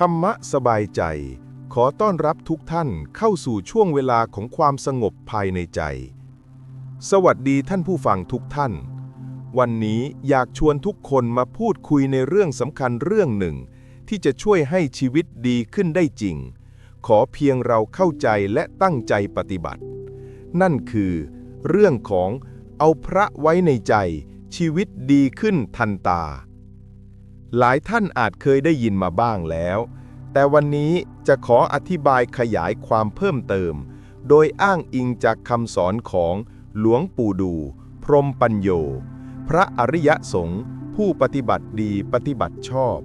ธรรมะสบายใจ ขอต้อนรับทุกท่านเข้าสู่ช่วงเวลาของความสงบภายในใจ สวัสดีท่านผู้ฟังทุกท่าน วันนี้อยากชวนทุกคนมาพูดคุยในเรื่องสำคัญเรื่องหนึ่ง ที่จะช่วยให้ชีวิตดีขึ้นได้จริง ขอเพียงเราเข้าใจและตั้งใจปฏิบัติ นั่นคือ เรื่องของเอาพระไว้ในใจ ชีวิตดีขึ้นทันตา หลายท่านอาจเคยได้ยินมาบ้างแล้ว แต่วันนี้จะขออธิบายขยายความเพิ่มเติม โดยอ้างอิงจากคำสอนของหลวงปู่ดู พรมปัญโย พระอริยสงฆ์ผู้ปฏิบัติดีปฏิบัติชอบ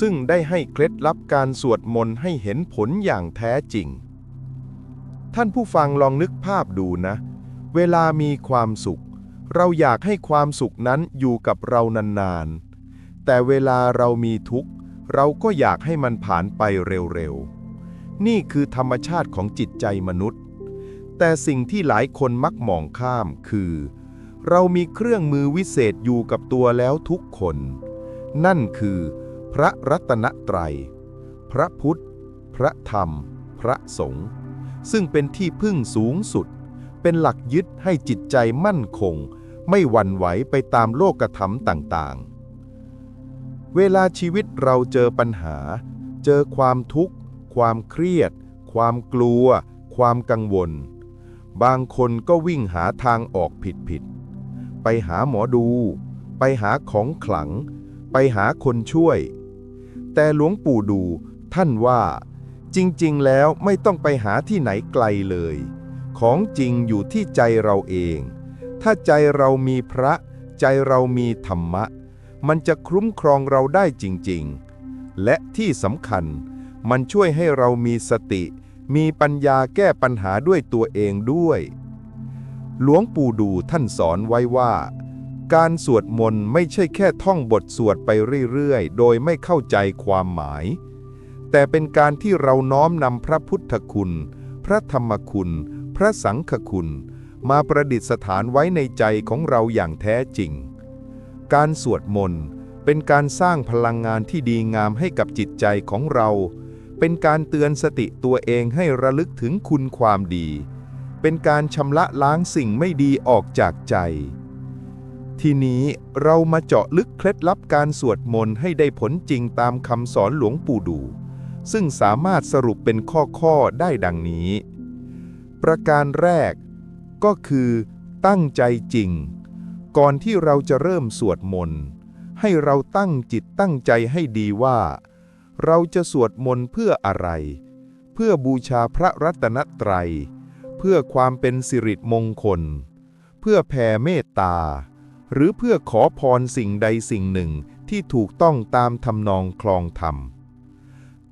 ซึ่งได้ให้เคล็ดลับการสวดมนต์ให้เห็นผลอย่างแท้จริง ท่านผู้ฟังลองนึกภาพดูนะ เวลามีความสุข เราอยากให้ความสุขนั้นอยู่กับเรานานๆ แต่เวลาเรามีทุกข์ เราก็อยากให้มันผ่านไปเร็วๆ นี่คือธรรมชาติของจิตใจมนุษย์ แต่สิ่งที่หลายคนมักมองข้ามคือ เรามีเครื่องมือวิเศษอยู่กับตัวแล้วทุกคน นั่นคือ พระรัตนตรัย พระพุทธ พระธรรม พระสงฆ์ซึ่งเป็นที่พึ่งสูงสุด เป็นหลักยึดให้จิตใจมั่นคง ไม่หวั่นไหวไปตามโลกธรรมต่างๆ เวลาชีวิตเราเจอปัญหา เจอความทุกข์ ความเครียด ความกลัว ความกังวล บางคนก็วิ่งหาทางออกผิดๆ ไปหาหมอดู ไปหาของขลัง ไปหาคนช่วย แต่หลวงปู่ดูท่านว่า จริงๆ แล้วไม่ต้องไปหาที่ไหนไกลเลย ของจริงอยู่ที่ใจเราเอง ถ้าใจเรามีพระ ใจเรามีธรรมะ มันจะคุ้มครองเราได้จริง ๆ และที่สำคัญ มันช่วยให้เรามีสติ มีปัญญาแก้ปัญหาด้วยตัวเองด้วย หลวงปู่ดูท่านสอนไว้ว่า การสวดมนต์ไม่ใช่แค่ท่องบทสวดไปเรื่อยๆ โดยไม่เข้าใจความหมาย แต่เป็นการที่เราน้อมนำพระพุทธคุณ พระธรรมคุณ พระสังฆคุณ มาประดิษฐานไว้ในใจของเราอย่างแท้จริง การสวดมนต์เป็นการสร้างพลังงานที่ดีงามให้กับจิตใจของเรา เป็นการเตือนสติตัวเองให้ระลึกถึงคุณความดี เป็นการชำระล้างสิ่งไม่ดีออกจากใจ ทีนี้เรามาเจาะลึกเคล็ดลับการสวดมนต์ให้ได้ผลจริงตามคำสอนหลวงปู่ดู ซึ่งสามารถสรุปเป็นข้อๆได้ดังนี้ ประการแรกก็คือ ตั้งใจจริง ก่อนที่เราจะเริ่มสวดมนต์ให้เราตั้งจิตตั้งใจให้ดีว่า เราจะสวดมนต์เพื่ออะไร เพื่อบูชาพระรัตนตรัย เพื่อความเป็นสิริมงคล เพื่อแผ่เมตตา หรือเพื่อขอพรสิ่งใดสิ่งหนึ่งที่ถูกต้องตามทำนองคลองธรรม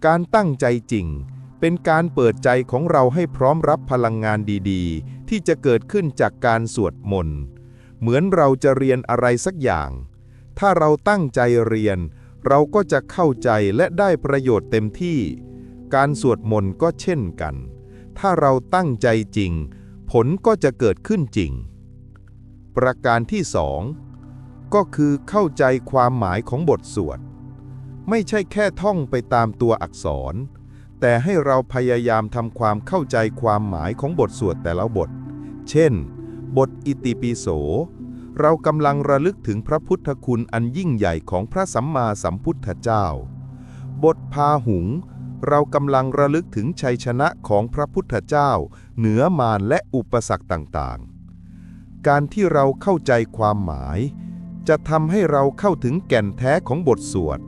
การตั้งใจจริงเป็นการเปิดใจของเราให้พร้อมรับพลังงานดีๆ ที่จะเกิดขึ้นจากการสวดมนต์ เหมือนเราจะเรียนอะไรสักอย่าง ถ้าเราตั้งใจเรียน เราก็จะเข้าใจและได้ประโยชน์เต็มที่ การสวดมนต์ก็เช่นกัน ถ้าเราตั้งใจจริง ผลก็จะเกิดขึ้นจริง ประการที่สองก็คือเข้าใจความหมายของบทสวด ไม่ใช่แค่ท่องไปตามตัวอักษร แต่ให้เราพยายามทำความเข้าใจความหมายของบทสวดแต่ละบท เช่น บทอิติปิโส เรากำลังระลึกถึงพระพุทธคุณอันยิ่งใหญ่ของพระสัมมาสัมพุทธเจ้า บทพาหุง เรากำลังระลึกถึงชัยชนะของพระพุทธเจ้า เหนือมารและอุปสรรคต่างๆ การที่เราเข้าใจความหมาย จะทำให้เราเข้าถึงแก่นแท้ของบทสวด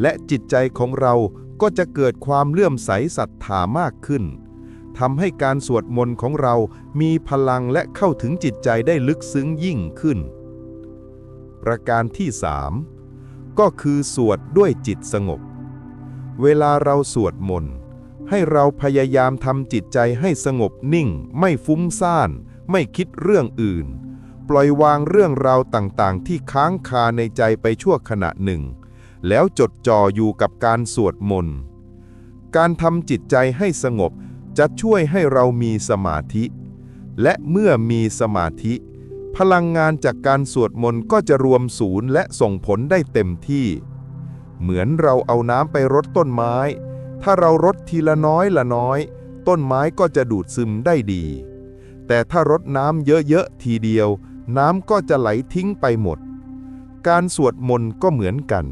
และจิตใจของเราก็จะเกิดความเลื่อมใสศรัทธามากขึ้น ทำให้การสวดมนต์ของเรามีพลังและเข้าถึงจิตใจได้ลึกซึ้งยิ่งขึ้น ประการที่สามก็คือสวดด้วยจิตสงบ เวลาเราสวดมนต์ให้เราพยายามทำจิตใจให้สงบนิ่ง ไม่ฟุ้งซ่าน ไม่คิดเรื่องอื่น ปล่อยวางเรื่องราวต่างๆ ที่ค้างคาในใจไปชั่วขณะหนึ่ง แล้วจดจ่ออยู่กับการสวดมนต์ การทำจิตใจให้สงบ จะช่วยให้เรามีสมาธิ และเมื่อมีสมาธิ พลังงานจากการสวดมนต์ก็จะรวมศูนย์และส่งผลได้เต็มที่ เหมือนเราเอาน้ำไปรดต้นไม้ ถ้าเรารดทีละน้อยละน้อย ต้นไม้ก็จะดูดซึมได้ดี แต่ถ้ารดน้ำเยอะๆทีเดียว น้ำก็จะไหลทิ้งไปหมด การสวดมนต์ก็เหมือนกัน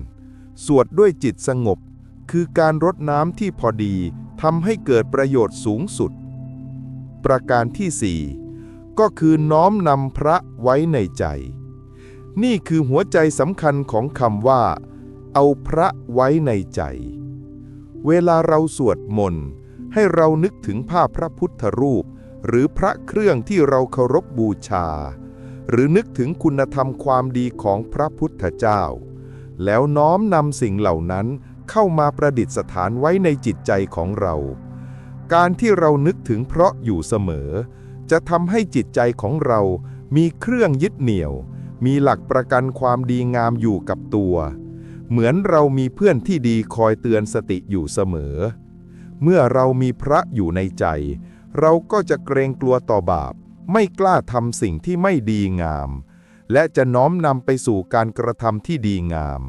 สวดด้วยจิตสงบ คือการรดน้ำที่พอดีทำให้เกิดประโยชน์สูงสุด ประการที่สี่ก็คือน้อมนำพระไว้ในใจ นี่คือหัวใจสำคัญของคำว่า เอาพระไว้ในใจ เวลาเราสวดมนต์ให้เรานึกถึงภาพพระพุทธรูป หรือพระเครื่องที่เราเคารพบูชา หรือนึกถึงคุณธรรมความดีของพระพุทธเจ้า แล้วน้อมนำสิ่งเหล่านั้น เข้ามาประดิษฐานไว้ในจิตใจของเรา การที่เรานึกถึงเพราะอยู่เสมอ จะทำให้จิตใจของเรามีเครื่องยึดเหนี่ยว มีหลักประกันความดีงามอยู่กับตัว เหมือนเรามีเพื่อนที่ดีคอยเตือนสติอยู่เสมอ เมื่อเรามีพระอยู่ในใจ เราก็จะเกรงกลัวต่อบาป ไม่กล้าทำสิ่งที่ไม่ดีงาม และจะน้อมนำไปสู่การกระทำที่ดีงาม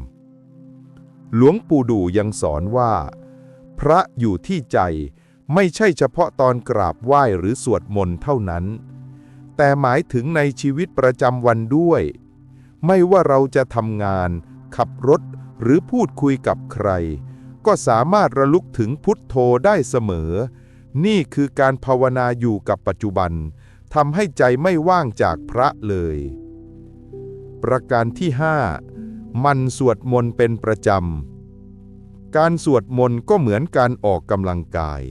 หลวงปู่ดูยังสอนว่า พระอยู่ที่ใจไม่ใช่เฉพาะตอนกราบไหว้หรือสวดมนต์เท่านั้น แต่หมายถึงในชีวิตประจำวันด้วย ไม่ว่าเราจะทำงาน ขับรถหรือพูดคุยกับใคร ก็สามารถระลึกถึงพุทโธได้เสมอ นี่คือการภาวนาอยู่กับปัจจุบันทำให้ใจไม่ว่างจากพระเลย ประการที่ 5 มันสวดมนต์เป็นประจำ การสวดมนต์ก็เหมือนการออกกำลังกาย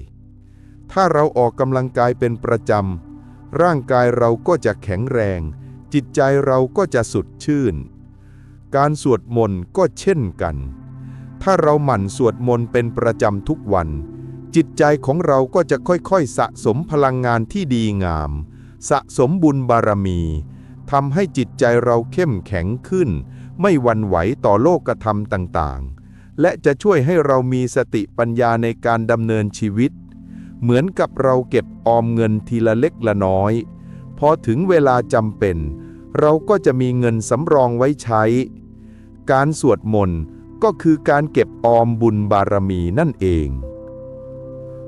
ถ้าเราออกกำลังกายเป็นประจำ ร่างกายเราก็จะแข็งแรง จิตใจเราก็จะสุดชื่น การสวดมนต์ก็เช่นกัน ถ้าเราหมั่นสวดมนต์เป็นประจำทุกวัน จิตใจของเราก็จะค่อยๆ สะสมพลังงานที่ดีงาม สะสมบุญบารมีทำให้จิตใจเราเข้มแข็งขึ้น ไม่หวั่นไหวต่อโลกธรรมต่างๆ และจะช่วยให้เรามีสติปัญญาในการดำเนินชีวิต เหมือนกับเราเก็บออมเงินทีละเล็กละน้อย พอถึงเวลาจำเป็น เราก็จะมีเงินสำรองไว้ใช้ การสวดมนต์ก็คือการเก็บออมบุญบารมีนั่นเอง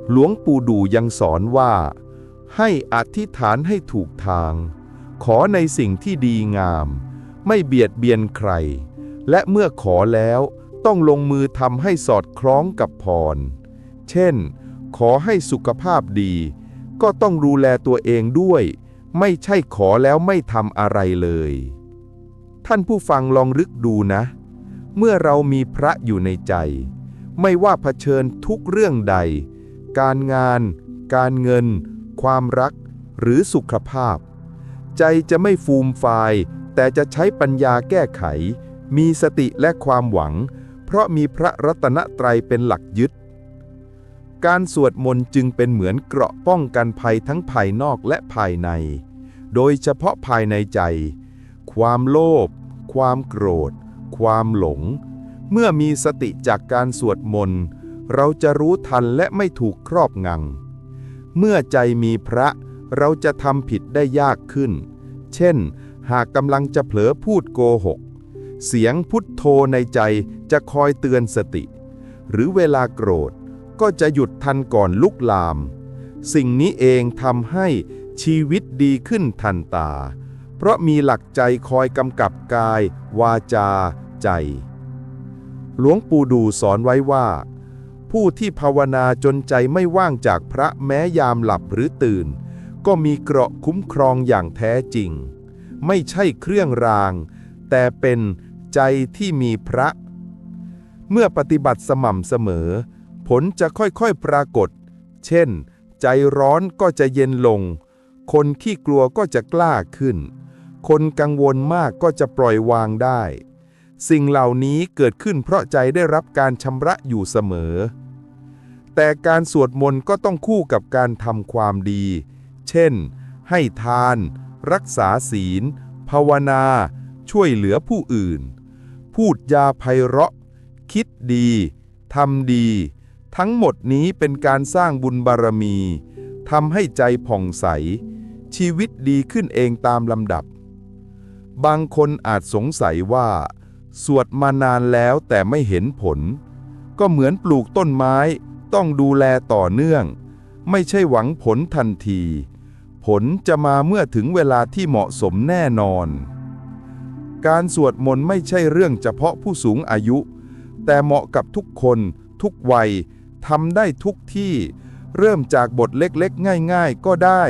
หลวงปู่ดูยังสอนว่า ให้อธิษฐานให้ถูกทาง ขอในสิ่งที่ดีงาม ไม่เบียดเบียนใคร และเมื่อขอแล้วต้องลงมือทำให้สอดคล้องกับพร เช่น ขอให้สุขภาพดี ก็ต้องดูแลตัวเองด้วย ไม่ใช่ขอแล้วไม่ทำอะไรเลย ท่านผู้ฟังลองลึกดูนะ เมื่อเรามีพระอยู่ในใจ ไม่ว่าเผชิญทุกเรื่องใด การงาน การเงิน ความรัก หรือสุขภาพ ใจจะไม่ฟูมฟาย แต่จะใช้ปัญญาแก้ไข มีสติและความหวัง เพราะมีพระรัตนตรัยเป็นหลักยึด การสวดมนต์จึงเป็นเหมือนเกราะป้องกันภัยทั้งภายนอกและภายใน โดยเฉพาะภายในใจ ความโลภ ความโกรธ ความหลง เมื่อมีสติจากการสวดมนต์ เราจะรู้ทันและไม่ถูกครอบงำ เมื่อใจมีพระเราจะทำผิดได้ยากขึ้น เช่น หากกำลังจะเผลอพูดโกหก เสียงพุทโธในใจจะคอยเตือนสติ หรือเวลาโกรธก็จะหยุดทันก่อนลุกลาม สิ่งนี้เองทำให้ชีวิตดีขึ้นทันตา เพราะมีหลักใจคอยกำกับกาย วาจา ใจ หลวงปู่ดูสอนไว้ว่า ผู้ที่ภาวนาจนใจไม่ว่างจากพระแม้ยามหลับหรือตื่น ก็มีเกราะคุ้มครองอย่างแท้จริง ไม่ใช่เครื่องราง แต่เป็นใจที่มีพระ เมื่อปฏิบัติสม่ำเสมอ ผลจะค่อยๆปรากฏ เช่น ใจร้อนก็จะเย็นลง คนขี้กลัวก็จะกล้าขึ้น คนกังวลมากก็จะปล่อยวางได้ สิ่งเหล่านี้เกิดขึ้นเพราะใจได้รับการชำระอยู่เสมอ แต่การสวดมนต์ก็ต้องคู่กับการทำความดี เช่น ให้ทาน รักษาศีล ภาวนา ช่วยเหลือผู้อื่น พูดยาไพเราะ คิดดีทำดี ทั้งหมดนี้เป็นการสร้างบุญบารมีทำให้ใจผ่องใส ชีวิตดีขึ้นเองตามลำดับ บางคนอาจสงสัยว่า สวดมานานแล้วแต่ไม่เห็นผล ก็เหมือนปลูกต้นไม้ ต้องดูแลต่อเนื่อง ไม่ใช่หวังผลทันที ผลจะมาเมื่อถึงเวลาที่เหมาะสมแน่นอน การสวดมนต์ไม่ใช่เรื่องเฉพาะผู้สูงอายุ แต่เหมาะกับทุกคน ทุกวัยทำได้ทุกที่ เริ่มจากบทเล็กๆ ง่าย ๆ ก็ได้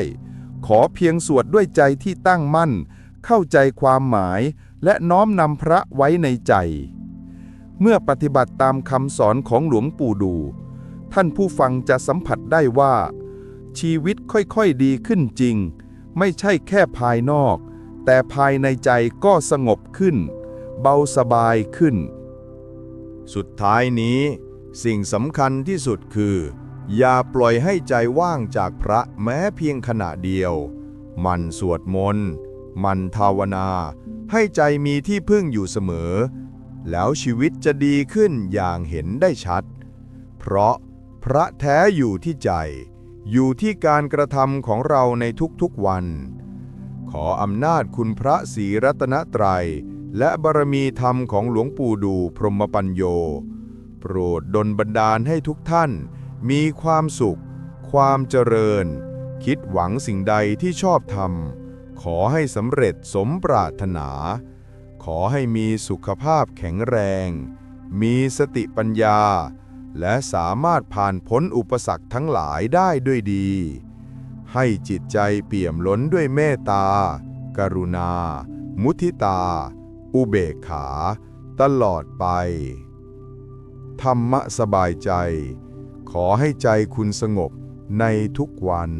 ขอเพียงสวดด้วยใจที่ตั้งมั่น เข้าใจความหมาย และน้อมนำพระไว้ในใจ เมื่อปฏิบัติตามคำสอนของหลวงปู่ดู ท่านผู้ฟังจะสัมผัสได้ว่า ชีวิตค่อยๆดีขึ้นจริง ไม่ใช่แค่ภายนอก แต่ภายในใจก็สงบขึ้น เบาสบายขึ้น สุดท้ายนี้ สิ่งสำคัญที่สุดคือ อย่าปล่อยให้ใจว่างจากพระแม้เพียงขณะเดียว มันสวดมนต์มันภาวนา ให้ใจมีที่พึ่งอยู่เสมอ แล้วชีวิตจะดีขึ้นอย่างเห็นได้ชัด เพราะพระแท้อยู่ที่ใจ อยู่ที่การกระทำของเราในทุกๆวัน ขออำนาจคุณพระศรีรัตนตรัย และบารมีธรรมของหลวงปู่ดูพรหมปัญโย โปรดดลบันดาลให้ทุกท่าน มีความสุข ความเจริญ คิดหวังสิ่งใดที่ชอบทำขอให้สำเร็จสมปรารถนา ขอให้มีสุขภาพแข็งแรง มีสติปัญญา และสามารถผ่านพ้นอุปสรรคทั้งหลายได้ด้วยดี ให้จิตใจเปี่ยมล้นด้วยเมตตา กรุณา มุทิตา อุเบกขา ตลอดไป ธรรมะสบายใจ ขอให้ใจคุณสงบในทุกวัน